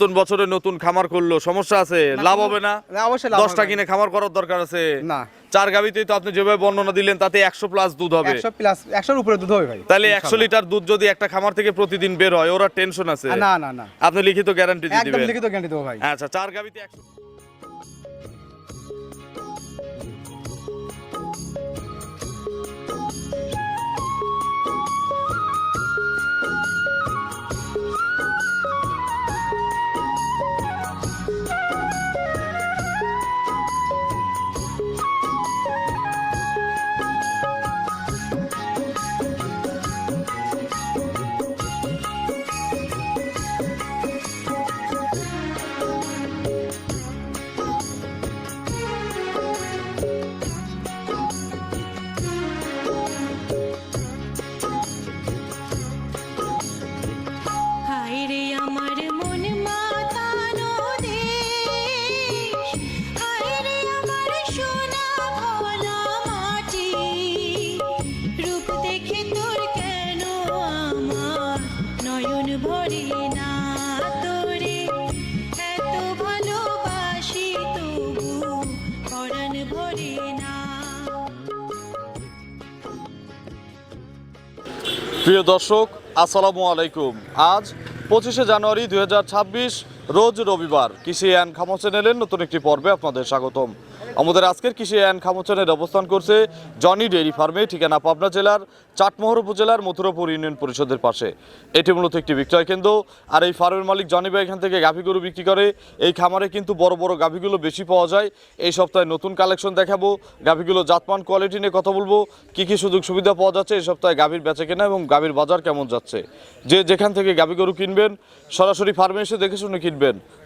নতুন বছরে নতুন খামার করল সমস্যা আছে লাভ হবে না? অবশ্যই দশটা কিনে খামার করার দরকার আছে। না। চার গাবিতেই তো আপনি যেভাবে বর্ণনা দিলেন তাতে একশো প্লাস দুধ হবে। প্লাস একশোর উপরে দুধ হবে ভাই তাহলে একশো লিটার দুধ যদি একটা খামার থেকে প্রতিদিন বের হয় ওরা টেনশন আছে। না না না। আপনি লিখিত গ্যারান্টি দিয়ে দিবেন। লিখিত গ্যারান্টি দেবো ভাই। আচ্ছা চার গাবিতে একশো প্রিয় দর্শক আসসালামু আলাইকুম। আজ পঁচিশে জানুয়ারি দুই হাজার ছাব্বিশ রোজ রবিবার কৃষি অ্যান্ড খামো চ্যানেলের নতুন একটি পর্বে আপনাদের স্বাগতম। আমাদের আজকের কৃষি অ্যান্ড খামো চ্যানেল অবস্থান করছে জনি ডেয়ারি ফার্মে, ঠিকানা পাবনা জেলার চাটমোহর উপজেলার মথুরাপুর ইউনিয়ন পরিষদের পাশে। এটি মূলত একটি বিক্রয় কেন্দ্র, আর এই ফার্মের মালিক জনি ভাই এখান থেকে গাভী গরু বিক্রি করে। এই খামারে কিন্তু বড় বড় গাভীগুলো বেশি পাওয়া যায়। এই সপ্তাহে নতুন কালেকশন দেখাবো, গাভীগুলো জাতমান কোয়ালিটি নিয়ে কথা বলব, কি কি সুযোগ সুবিধা পাওয়া যাচ্ছে এই সপ্তাহে গাভীর বেচা কেনা এবং গাভীর বাজার কেমন যাচ্ছে। যে যেখান থেকে গাভী গরু কিনবেন, সরাসরি ফার্মে এসে দেখে শুনে কিনবেন।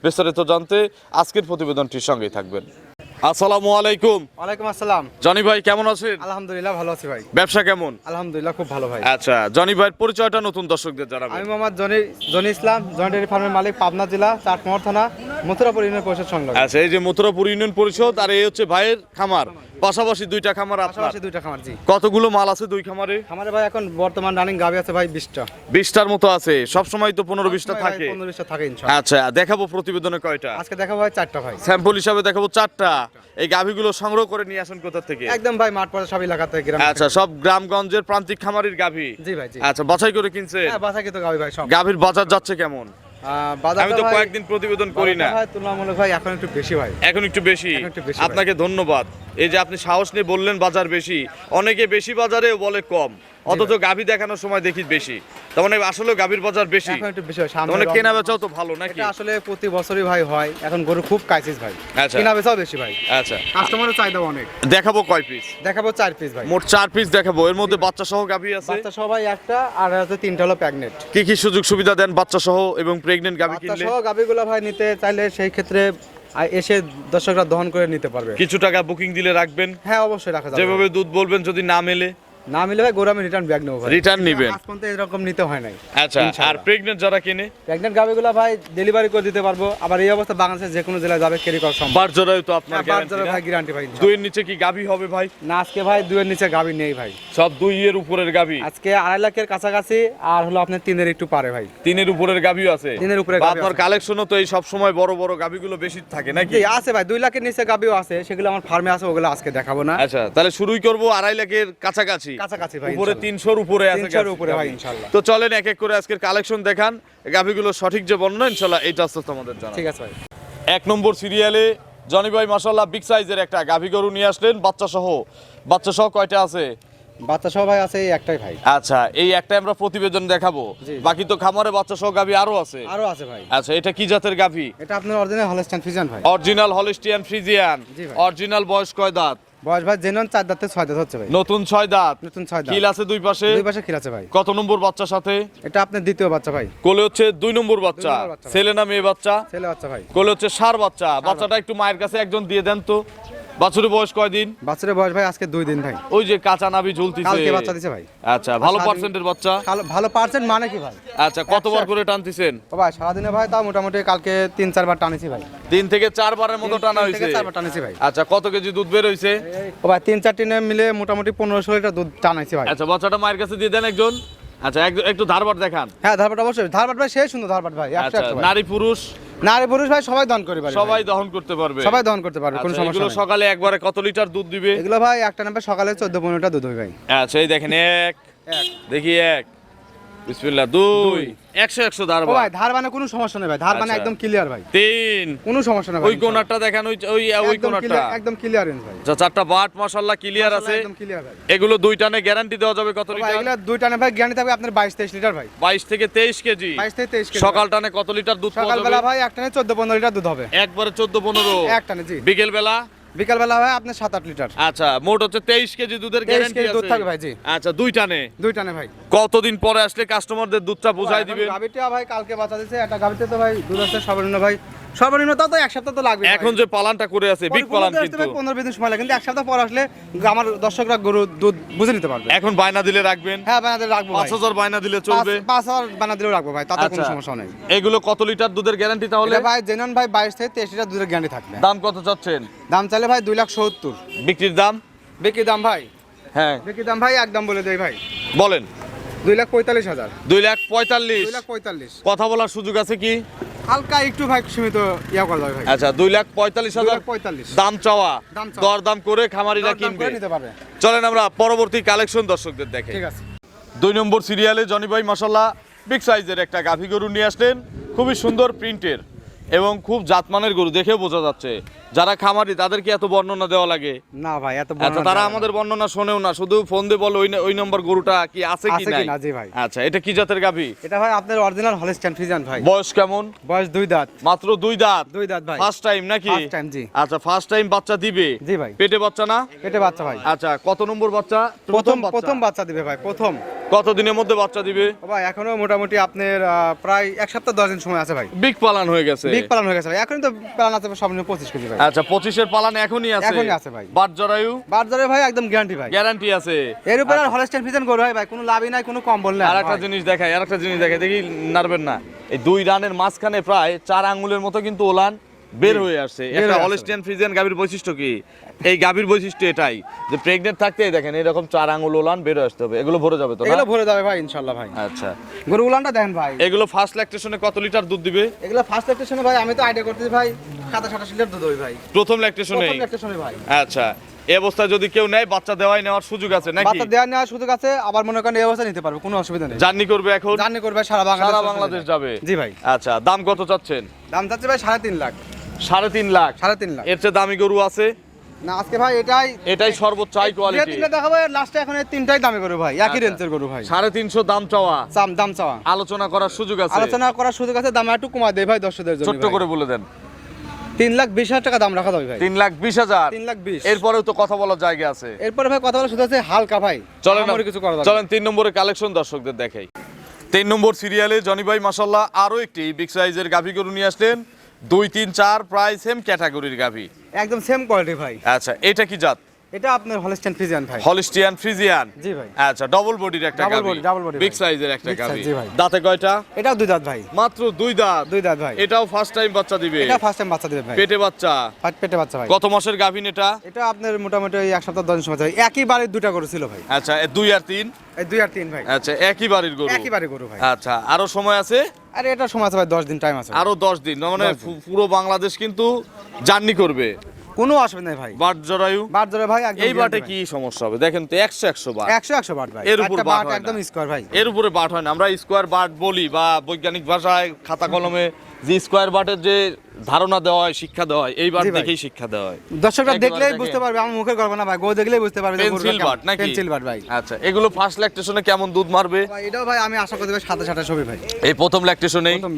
বিস্তারিত জানতে আজকের প্রতিবেদনটির সঙ্গেই থাকবেন। আসসালামু আলাইকুম। ওয়ালাইকুম আসসালাম। জনি ভাই কেমন আছেন? আলহামদুলিল্লাহ ভালো আছি ভাই। ব্যবসা কেমন? আলহামদুলিল্লাহ খুব ভালো ভাই। আচ্ছা জনি ভাইয়ের পরিচয়টা নতুন দর্শকদের আমি আমার মোহাম্মদ জনি জনি ইসলাম জয়েন্ট ডেয়ারি ফার্মের মালিক পাবনা জেলা চাটমোহর থানা। মথুরাপুর ইউনিয়ন পরিষদ সংলগ্ন। আচ্ছা এই যে মথুরাপুর ইউনিয়ন পরিষদ আর এই হচ্ছে ভাইয়ের খামার পাশাপাশি দুইটা খামার আপনার। পাশাপাশি দুইটা খামার জি। কতগুলো মাল আছে দুই খামারে? খামারে ভাই এখন বর্তমান রানিং গাবি আছে ভাই বিশটা। বিশটার মতো আছে সব সময় তো পনেরো বিশটা থাকে। পনেরো বিশটা থাকে আচ্ছা দেখাবো প্রতিবেদনে কয়টা। আজকে দেখাবো ভাই চারটা ভাই। স্যাম্পল হিসাবে দেখাবো চারটা। এই গাভীগুলো সংগ্রহ করে নিয়ে আসেন কোথা থেকে? একদম ভাই মাঠ পড়ে সব এলাকা থেকে গ্রাম। আচ্ছা সব গ্রামগঞ্জের প্রান্তিক খামারির গাভী? জি ভাই জি। আচ্ছা বাছাই করে কিনছে হ্যাঁ বাসা কিন্তু গাবি ভাই সব। গাভীর বাজার যাচ্ছে কেমন? আমি তো কয়েকদিন প্রতিবেদন করি না। তুলনামূলক ভাই এখন একটু বেশি ভাই। এখন একটু বেশি। আপনাকে ধন্যবাদ। এই যে আপনি সাহস নিয়ে বললেন বাজার বেশি অনেকে বেশি বাজারেও বলে কম। অথচ গাভী দেখানোর সময় দেখি বেশি। তার মানে আসলে গাভীর বাজার বেশি। এখন একটু বেশি হয় সামনে মানে কেনা বেচাও তো ভালো নাকি? এটা আসলে প্রতি বছরই ভাই হয়। এখন গরু খুব কাইসিস ভাই। আচ্ছা। কিনা বেচাও বেশি ভাই। আচ্ছা। কাস্টমারের চাহিদা অনেক। দেখাবো কয় পিস দেখাবো চার পিস ভাই। মোট চার পিস দেখাবো। এর মধ্যে বাচ্চা সহ গাভী আছে? বাচ্চা সবাই একটা আর হচ্ছে তিনটা হলো প্যাগনেট কি কি সুযোগ সুবিধা দেন বাচ্চা সহ এবং প্রেগনেন্ট গাভী বাচ্চা কিনলে? সহ গাবিগুলো ভাই নিতে চাইলে সেই ক্ষেত্রে আ- এসে দর্শকরা দহন করে নিতে পারবে। কিছু টাকা বুকিং দিলে রাখবেন? হ্যাঁ অবশ্যই রাখা যাবে। যেভাবে দুধ বলবেন যদি না মেলে? না মিলে ভাই গরু রিটার্ন ব্যাগ নেব ভাই। রিটার্ন নিবেন। আজ পর্যন্ত এরকম নিতে হয় নাই। আচ্ছা আর যারা কিনে? গাবিগুলো ভাই ডেলিভারি করে দিতে পারব। আবার এই অবস্থা বাংলাদেশের যে কোনো জেলায় যাবে ক্যারি করা সম্ভব। বার জোড়ায় তো আপনার হ্যাঁ, না? ভাই গ্যারান্টি ভাই। দুইয়ের নিচে কি গাভী হবে ভাই? না আজকে ভাই নিচে গাবি নেই ভাই। সব দুই এর উপরের গাভী আজকে আড়াই লাখের কাছাকাছি আর হলো আপনার তিনের একটু পারে ভাই। তিনের উপরের গাভীও আছে? তিনের উপরে আপনার। কালেকশনও তো এই সব সময় বড় বড় গাভীগুলো বেশি থাকে নাকি? আছে ভাই দুই লাখের নিচে গাবিও আছে সেগুলো আমার ফার্মে আছে ওগুলো আজকে দেখাবো না। আচ্ছা তাহলে শুরুই করব আড়াই লাখের কাছাকাছি। কাছাকাছি ভাই উপরে তিনশোর উপরে আছে 300 র গাভী। উপরে ভাই। তো চলেন এক এক করে আজকের কালেকশন দেখান। গাভিগুলো সঠিক যে বর্ণনা ইনশাল্লাহ এইটা আস্তে আস্তে আমাদের জানা ঠিক আছে ভাই। এক নম্বর সিরিয়ালে জনি ভাই মাসাল্লাহ বিগ সাইজের একটা গাভী গরু নিয়ে আসলেন। বাচ্চা সহ বাচ্চা সহ কয়টা আছে? বাচ্চা সহ ভাই আছে এই একটাই ভাই। আচ্ছা এই একটা আমরা প্রতিবেদন দেখাবো। বাকি তো খামারে বাচ্চা সহ গাভী আরও আছে। আরও আছে ভাই। আচ্ছা এটা কি জাতের গাভী? এটা আপনার অরিজিনাল ফিজিয়ান ভাই। অরিজিনাল হলিস্টিয়ান ফ্রিজিয়ান অরিজিনাল বয়স কয় দাঁত? বয়স ভাই জেনন চার দাঁতে ছয় দাঁত হচ্ছে ভাই। নতুন ছয় দাঁত? নতুন ছয় দাঁত। কিল আছে দুই পাশে? দুই পাশে খিল আছে ভাই। কত নম্বর বাচ্চার সাথে? এটা আপনার দ্বিতীয় বাচ্চা ভাই। কোলে হচ্ছে দুই নম্বর বাচ্চা। নম্বর বাচ্চা। ছেলে না মেয়ে বাচ্চা? ছেলে বাচ্চা ভাই। কোলে হচ্ছে সার বাচ্চা। বাচ্চাটা একটু মায়ের কাছে একজন দিয়ে দেন তো। বাছুরের বয়স কয়দিন? বাচ্চার বয়স ভাই আজকে দুই দিন ভাই। ওই যে কাঁচা নাভি ঝুলতিছে কালকে বাচ্চা দিছে ভাই। আচ্ছা ভালো পার্সেন্টের বাচ্চা? ভালো পার্সেন্ট মানে কি ভাই? আচ্ছা কতবার করে টানতেছেন? ভাই সারাদিনে ভাই তাও মোটামুটি কালকে তিন চারবার টানেছি ভাই। তিন থেকে চারবারের মতো টানা হয়েছে। চারবার টানেছি ভাই। আচ্ছা কত কেজি দুধ বের হয়েছে ও ভাই তিন চার টিনে মিলে মোটামুটি পনেরোশো লিটার দুধ টানাইছি ভাই। আচ্ছা বাচ্চাটা মায়ের কাছে দিয়ে দেন একজন। আচ্ছা একটু- ধারবার দেখান। হ্যাঁ ধারবাট অবশ্যই। ধারবাট ভাই সেই সুন্দর ধারবাট ভাই আচ্ছা নারী পুরুষ? নারী পুরুষ ভাই সবাই দহন করে পারে সবাই দহন করতে পারবে। সবাই দহন করতে পারবে কোনো আচ্ছা, সমস্যা নেই। সকালে একবারে কত লিটার দুধ দিবে? এগুলো ভাই একটা নাম্বার সকালে চোদ্দ পনেরোটা দুধ হয় ভাই। আচ্ছা এই দেখেন এক। দেখি এক। বিসমিল্লাহ দুই। একশো একশো ও ভাই। ধার মানে কোনো সমস্যা নেই ভাই ধার মানে আচ্ছা। একদম ক্লিয়ার ভাই। তিন। কোনো সমস্যা নেই ওই কোনারটা দেখেন ওই ওই ওই কোনারটা। একদম ক্লিয়ারেন্স ভাই। আচ্ছা চারটা বাট মাশাল্লাহ ক্লিয়ার আছে। একদম ক্লিয়ার ভাই। এগুলো দুই টানে গ্যারান্টি দেওয়া যাবে কত লিটার? এগুলো দুই টানে ভাই জ্ঞানী থাকবে আপনার বাইশ তেইশ লিটার ভাই। বাইশ থেকে তেইশ কেজি। বাইশ থেকে তেইশ কেজি সকাল টানে কত লিটার দুধ পাওয়া সকালবেলা ভাই এক টানে চোদ্দ পনেরো লিটার দুধ হবে। একবারে চোদ্দ পনেরো। এক টানে জি। বিকেল বেলা বিকালবেলা ভাই আপনার সাত আট লিটার। আচ্ছা মোট হচ্ছে তেইশ কেজি দুধের 23 গ্যারান্টি দুধ থাকে থাকবে ভাই, জি। আচ্ছা দুই টানে? দুই টানে ভাই। কতদিন পরে আসলে কাস্টমারদের দুধটা বুঝাই দিবেন? গাভিটা ভাই কালকে বাঁচা দিছে একটা গাভিতে তো ভাই দুধ আসছে সর্বনিম্ন ভাই সর্বনিম্ন তো এক সপ্তাহ তো লাগবে এখন যে পালানটা করে আছে বিগ পালান কিন্তু। পনেরো বিশ দিন সময় লাগে কিন্তু এক সপ্তাহ পর আসলে আমার দর্শকরা গরু দুধ বুঝে নিতে পারবে। এখন বায়না দিলে রাখবেন? হ্যাঁ বানাতে রাখব ভাই। পাঁচ হাজার বায়না দিলে চলবে? পাঁচ- পাঁচ হাজার বানা দিলেও রাখব ভাই তাতে কোনো আচ্ছা। সমস্যা নেই। এগুলো কত লিটার দুধের গ্যারান্টি তাহলে? ভাই জেনন ভাই বাইশ থেকে তেইশ লিটার দুধের গ্যারান্টি থাকবে। দাম কত চাচ্ছেন? দাম চাইলে ভাই দুই লাখ সত্তর। বিক্রির দাম? বিক্রি দাম ভাই? হ্যাঁ। বিক্রি দাম ভাই একদম বলে দেয় ভাই। বলেন। দুই লাখ পঁয়তাল্লিশ হাজার। দুই লাখ পঁয়তাল্লিশ। দুই লাখ পঁয়তাল্লিশ। কথা বলার সুযোগ আছে কি? হালকা একটু ভাই সীমিত ইয়া করা যাবে ভাই। আচ্ছা দুই লাখ পঁয়তাল্লিশ হাজার পঁয়তাল্লিশ। দাম চাওয়া দর দাম করে খামারিরা কিনবে। চলেন আমরা পরবর্তী কালেকশন দর্শকদের দেখে। ঠিক আছে। দুই নম্বর সিরিয়ালে জনি ভাই মাসাল্লাহ বিগ সাইজের একটা গাভী গরু নিয়ে আসলেন। খুবই সুন্দর প্রিন্টের এবং খুব জাতমানের গরু দেখেও বোঝা যাচ্ছে। যারা খামারি তাদেরকে এত বর্ণনা দেওয়া লাগে? না ভাই এত আচ্ছা বর্ণনা তারা আমাদের বর্ণনা শোনেও না শুধু ফোন দিয়ে বলো ওই ওই নম্বর গরুটা কি আছে কি নাই? না, জি ভাই। আচ্ছা এটা কি জাতের গাভী? এটা ভাই আপনার অরিজিনাল হলিস্টান ফিজান ভাই। বয়স কেমন? বয়স দুই দাঁত। মাত্র দুই দাঁত? দুই দাঁত ভাই। ফার্স্ট টাইম নাকি? First time, জি। আচ্ছা ফার্স্ট টাইম বাচ্চা দিবে? জি ভাই। পেটে বাচ্চা না? পেটে বাচ্চা ভাই। আচ্ছা কত নম্বর বাচ্চা? প্রথম প্রথম বাচ্চা। দিবে ভাই প্রথম। কত দিনের মধ্যে বাচ্চা দিবে? ভাই এখনও মোটামুটি আপনার প্রায় এক সপ্তাহ দশ দিন সময় আছে ভাই। বিগ পালান হয়ে গেছে। বিগ পালন হয়ে গেছে ভাই এখনই তো পালন আছে সর্বনিম্ন পঁচিশ কেজি ভাই। আচ্ছা পঁচিশের পালান এখনই আছে। এখনই আছে ভাই। বাট জরায়ু বাজারে ভাই একদম গ্যারান্টি ভাই। গ্যারান্টি আছে। এর উপর আর হলিস্টান ফিজান করবে ভাই ভাই কোনো লাভই নাই কোনো কম্বল নাই আর একটা জিনিস দেখাই আর একটা জিনিস দেখাই দেখি নারবেন না। এই দুই রানের মাঝখানে প্রায় চার আঙ্গুলের মতো কিন্তু ওলান বের হয়ে আসছে। একটা হয়ে আসছে। গাভীর বৈশিষ্ট্য কি? এই গাভীর বৈশিষ্ট্য এটাই যে প্রেগনেন্ট থাকতে দেখেন এরকম চার আঙ্গুল ওলান বের আসতে হবে এগুলো ভরে যাবে তো এগুলো ভরে যাবে ভাই ইনশাল্লাহ ভাই। আচ্ছা। গরু উলানটা দেখেন ভাই। এগুলো ফার্স্ট ল্যাকটেশনে কত লিটার দুধ দিবে? এগুলো ফার্স্ট ল্যাকটেশনে ভাই আমি তো আইডিয়া করতেছি ভাই সাতাশ আঠাশ লিটার দুধ হবে ভাই। প্রথম ল্যাকটেশনে প্রথম ল্যাকটেশনে ভাই। আচ্ছা। এই অবস্থায় যদি কেউ নেয় বাচ্চা দেওয়াই নেওয়ার সুযোগ আছে নাকি? বাচ্চা দেওয়ার নেওয়ার সুযোগ আছে আবার মনে করেন এই অবস্থা নিতে পারবে কোনো অসুবিধা নেই। জার্নি করবে এখন? জার্নি করবে সারা বাংলাদেশ সারা বাংলাদেশ যাবে? জি ভাই। আচ্ছা দাম কত চাচ্ছেন? দাম চাচ্ছে ভাই সাড়ে তিন লাখ। সাড়ে তিন লাখ। সাড়ে তিন লাখ। এর চেয়ে দামি গরু আছে? না আজকে ভাই এটাই এটাই সর্বোচ্চ হাই কোয়ালিটি তিনটা দেখাবো লাস্টে এখন এই তিনটাই দামে ভাই একই আচ্ছা। রেঞ্জের গরু ভাই। সাড়ে তিনশো দাম চাওয়া। দাম দাম চাওয়া। আলোচনা করার সুযোগ আছে। আলোচনা করার সুযোগ আছে দাম একটু কমা দেয় ভাই দর্শকদের জন্য ছোট্ট করে বলে দেন। তিন লাখ বিশ হাজার টাকা দাম রাখা যাবে ভাই। তিন লাখ বিশ হাজার। তিন লাখ বিশ। এরপরেও তো কথা বলার জায়গা আছে। এরপরে ভাই কথা বলা শুধু আছে হালকা ভাই। চলেন কিছু করা চলেন তিন নম্বরের কালেকশন দর্শকদের দেখাই। তিন নম্বর সিরিয়ালে জনি ভাই মাসাল্লাহ আরও একটি বিগ সাইজের গাভী গরু নিয়ে আসলেন। দুই তিন চার প্রায় সেম ক্যাটাগরির গাভী। একদম সেম কোয়ালিটি ভাই। আচ্ছা এটা কি জাত? এটা আপনার হলিস্টান ফিজিয়ান ভাই। হলিস্টিয়ান ফ্রিজিয়ান জি ভাই। আচ্ছা ডবল বডির একটা গাভী। body, double body বিগ সাইজের একটা গাভী। জি ভাই। দাঁতে কয়টা? এটাও দুই দাঁত ভাই। মাত্র দুই দাঁত? দুই দাঁত ভাই। এটাও ফার্স্ট টাইম বাচ্চা দিবে? এটা ফার্স্ট টাইম বাচ্চা দিবে ভাই। পেটে বাচ্চা? ফার্স্ট পেটে বাচ্চা ভাই। কত মাসের গাভিন এটা? এটা আপনার মোটামুটি এক সপ্তাহ দশ সময় আছে। একই বাড়ির দুটা গরু ছিল ভাই। আচ্ছা দুই আর তিন? এই দুই আর তিন ভাই। আচ্ছা একই বাড়ির গরু? একই বাড়ির গরু ভাই। আচ্ছা আরও সময় আছে? আরে এটা সময় আছে ভাই দশ দিন টাইম আছে। আরও দশ দিন মানে পুরো বাংলাদেশ কিন্তু জার্নি করবে। কোনো অসুবিধা নেই ভাই। বাট জরায়ু? বাট ধরে ভাই এই বাটে কি সমস্যা হবে? দেখেন তো একশো একশো বাট। একশো একশো বাট ভাই। এর উপর বাট একদম। স্কোয়ার ভাই। এর উপরে বাট হয় না। আমরা স্কোয়ার বাট বলি বা বৈজ্ঞানিক ভাষায় খাতা কলমে যে স্কোয়ার বাটের যে ধারণা দেওয়া হয় শিক্ষা দেওয়া হয় এই বাট দেখেই শিক্ষা দেওয়া হয়। দর্শকরা দেখলেই বুঝতে পারবে আমার মুখের গল্প না ভাই। গো দেখলেই বুঝতে পারবে পেন্সিল বাট নাকি? পেন্সিল বাট ভাই। আচ্ছা এগুলো ফার্স্ট ল্যাকটেশনে কেমন দুধ মারবে? ভাই এটাও ভাই আমি আশা করতে পারি সাতাশ আঠাশ হবে ভাই। এই প্রথম ল্যাকটেশনেই প্রথম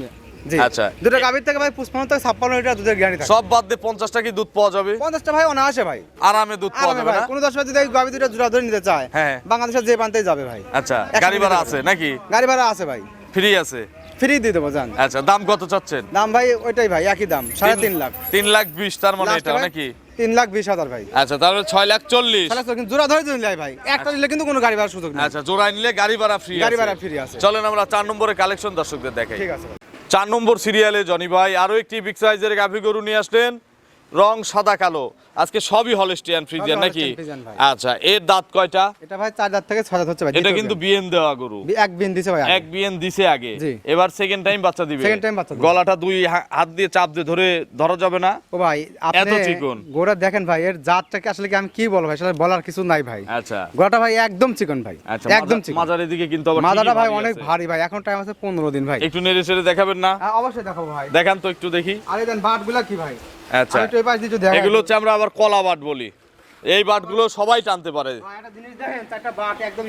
আচ্ছা। দুটো গাভীর থেকে ভাই পুষ্পান্ন থেকে ছাপ্পান্ন লিটার দুধের গ্যারান্টি থাকে। সব বাদ দিয়ে পঞ্চাশটা কি দুধ পাওয়া যাবে? পঞ্চাশটা ভাই অনায়াসে ভাই। আরামে দুধ পাওয়া যাবে কোনো দর্শক যদি গাভী দুটো জোড়া ধরে নিতে চায়। হ্যাঁ। বাংলাদেশের যে প্রান্তেই যাবে ভাই। আচ্ছা গাড়ি ভাড়া আছে নাকি? গাড়ি ভাড়া আছে ভাই। ফ্রি আছে? ফ্রি দিয়ে দেবো জান। আচ্ছা দাম কত চাচ্ছেন? দাম ভাই ওইটাই ভাই একই দাম সাড়ে তিন লাখ। তিন লাখ বিশ তার মানে এটা নাকি? তিন লাখ বিশ হাজার ভাই। আচ্ছা তাহলে ছয় লাখ চল্লিশ। তাহলে জোড়া ধরে ভাই। একটা নিলে কিন্তু কোনো গাড়ি সুযোগ নেই। আচ্ছা জোড়ায় নিলে গাড়ি ভাড়া ফ্রি গাড়ি ভাড়া আছে। চলেন আমরা চার নম্বরে কালেকশন দর্শকদের দেখাই। ঠিক আছে ভাই। চার নম্বর সিরিয়ালে জনি ভাই। আরও একটি বিগ সাইজের গাভী গরু নিয়ে আসলেন। রং সাদা কালো। আজকে সবই হলস্টিয়ান ফ্রিজিয়ান নাকি। আচ্ছা এর দাঁত কয়টা? এটা ভাই চার দাঁত থেকে ছয় দাঁত হচ্ছে ভাই এটা কিন্তু বিএন দেওয়া গরু। এক বিন দিছে ভাই এক বিএন দিছে আগে। এবার সেকেন্ড টাইম বাচ্চা দিবে। Second time বাচ্চা গলাটা দুই হাত দিয়ে চাপ দিয়ে ধরে ধরা যাবে না। ও ভাই আপনি এত চিকন। গোড়া দেখেন ভাই এর জাতটাকে আসলে কি আমি কি বলব ভাই? আসলে বলার কিছু নাই ভাই। আচ্ছা। গোড়াটা ভাই একদম চিকন ভাই আচ্ছা একদম চিকন। মাঝারের দিকে কিন্তু আবার ঠিকই ভাই অনেক ভারী ভাই এখন টাইম আছে পনেরো দিন ভাই। একটু নেড়ে চেড়ে দেখাবেন না? হ্যাঁ, অবশ্যই দেখাবো ভাই। দেখান তো একটু দেখি। আরে দেন বাটগুলা কি ভাই? আচ্ছা। এগুলো হচ্ছে আমরা আবার কলা বাট বলি। এই বাটগুলো সবাই টানতে পারে। একটা জিনিস দেখেন চারটা বাট একদম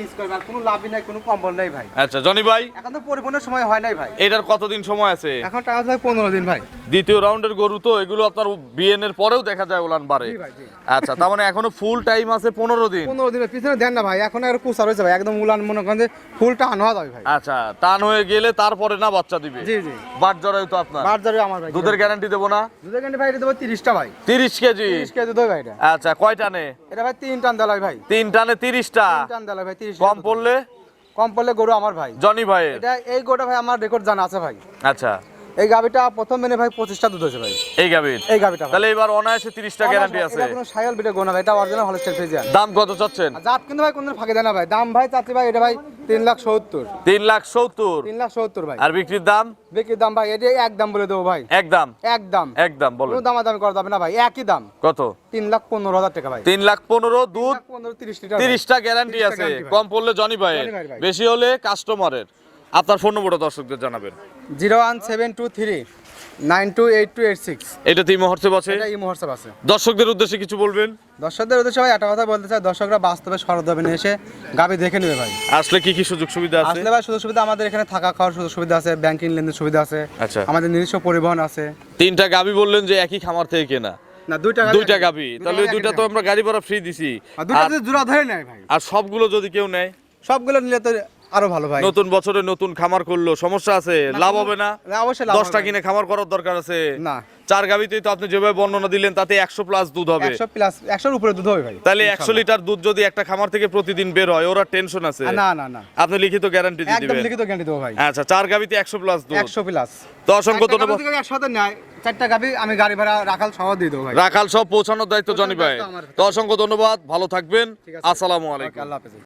কোনো লাভই নাই কোনো কম্বল ভাই। আচ্ছা জনি ভাই। এখন তো পরিপূর্ণ সময় হয় নাই ভাই। এটার কতদিন সময় আছে? এখন টাইম ভাই পনেরো দিন ভাই। দ্বিতীয় রাউন্ডের গরু তো এগুলো আপনার বিএন এর পরেও দেখা যায় ওলান জি। আচ্ছা তার মানে এখনও ফুল টাইম আছে পনেরো দিন? পনেরো দিনের পিছনে দেন না ভাই। এখন আর কুচা রয়েছে ভাই। একদম উলান মনে করেন যে ফুলটা আনা যাবে ভাই। আচ্ছা টান হয়ে গেলে তারপরে না বাচ্চা দিবে? জি জি। বাট জরায়ু তো আপনার? বাট যাবে আমার ভাই। দুধের গ্যারান্টি দেবো না? দুধের গান্ডি ভাই দেবো তিরিশটা ভাই। তিরিশ কেজি? তিরিশ কেজি দুধ ভাই আচ্ছা কয় টানে এটা ভাই তিন টান দালাই ভাই। তিন টানে তিরিশটা। টান দেলাই ভাই তিরিশ কম পড়লে? কম পড়লে গরু আমার ভাই। জনি ভাই এটা এই গোটা ভাই আমার রেকর্ড জানা আছে ভাই। আচ্ছা। এই গাবিটা প্রথম মেনে ভাই পঁচিশটা দুধ হয়েছে ভাই। এই এই গাবিটা তাহলে এবার অনায়াসে তিরিশটা গ্যারান্টি আছে। কোনো সায়াল বিটে গোনা ভাই এটা অরিজিনাল হলস্টেল ফ্রিজিয়ান দাম কত চাচ্ছেন? জাত কিন্তু ভাই কোনদিন ফাঁকে দেয় না ভাই। দাম ভাই চাচ্ছি ভাই এটা ভাই তিন লাখ সত্তর। তিন লাখ সত্তর? তিন লাখ সত্তর ভাই। আর বিক্রির দাম? বিক্রির দাম ভাই এটা এক দাম বলে দেবো ভাই। একদম একদম একদম বলুন। কোনো দামাদামি করা যাবে না ভাই একই দাম। কত? তিন লাখ পনেরো হাজার টাকা ভাই। তিন লাখ পনেরো দুধ? পনেরো তিরিশ লিটার ভাই। তিরিশটা গ্যারান্টি আছে। কম পড়লে জনি ভাই। বেশি হলে কাস্টমারের আপনার ফোন নম্বরটা দর্শকদের জানাবেন। Zero one seven two three nine two eight two eight six. এটা তিন মুহূর্তে বসে এটা এই হোয়াটসঅ্যাপ আছে। দর্শকদের উদ্দেশ্যে কিছু বলবেন? দর্শকদের উদ্দেশ্যে ভাই একটা কথা বলতে চাই দর্শকরা বাস্তবে সরদবেনে এসে গাবি দেখে নেবে ভাই। আসলে কি কি সুযোগ সুবিধা আছে? আসলে ভাই সুযোগ সুবিধা আমাদের এখানে থাকা খাওয়ার সুযোগ সুবিধা আছে ব্যাংকিং লেনদেন সুবিধা আছে আচ্ছা। আমাদের নিজস্ব পরিবহন আছে। তিনটা গাবি বললেন যে একই খামার থেকে কেনা। না দুইটা দুইটা গাবি। তাহলে দুইটা তো আমরা গাড়ি ভাড়া ফ্রি দিছি। আর দুইটা আর- যদি জোড়া ধরে নেয় ভাই। আর সবগুলো যদি কেউ নেয়? সবগুলো নিলে তো আরও ভালো ভাই। নতুন বছরে নতুন খামার করল সমস্যা আছে লাভ হবে না? অবশ্যই দশটা। কিনে খামার করার দরকার আছে। না। চার গাবিতেই তো আপনি যেভাবে বর্ণনা দিলেন তাতে একশো প্লাস দুধ হবে। একশো প্লাস একশোর উপরে দুধ হবে ভাই তাহলে একশো লিটার দুধ যদি একটা খামার থেকে প্রতিদিন বের হয় ওরা টেনশন আছে। না না না। আপনি লিখিত গ্যারান্টি দিয়ে একদম দিবেন। লিখিত গ্যারান্টি দেবো ভাই। আচ্ছা চার গাবিতে একশো প্লাস দুধ। একশো প্লাস তো অসংখ্য ধন্যবাদ। একসাথে নেয় চারটা গাবি আমি গাড়ি ভাড়া রাখাল সহ দিয়ে দেবো ভাই। রাখাল সব পৌঁছানোর দায়িত্ব জনি ভাই। তো অসংখ্য ধন্যবাদ ভালো থাকবেন। আসসালামু আলাইকুম। আল্লাহ হাফেজ।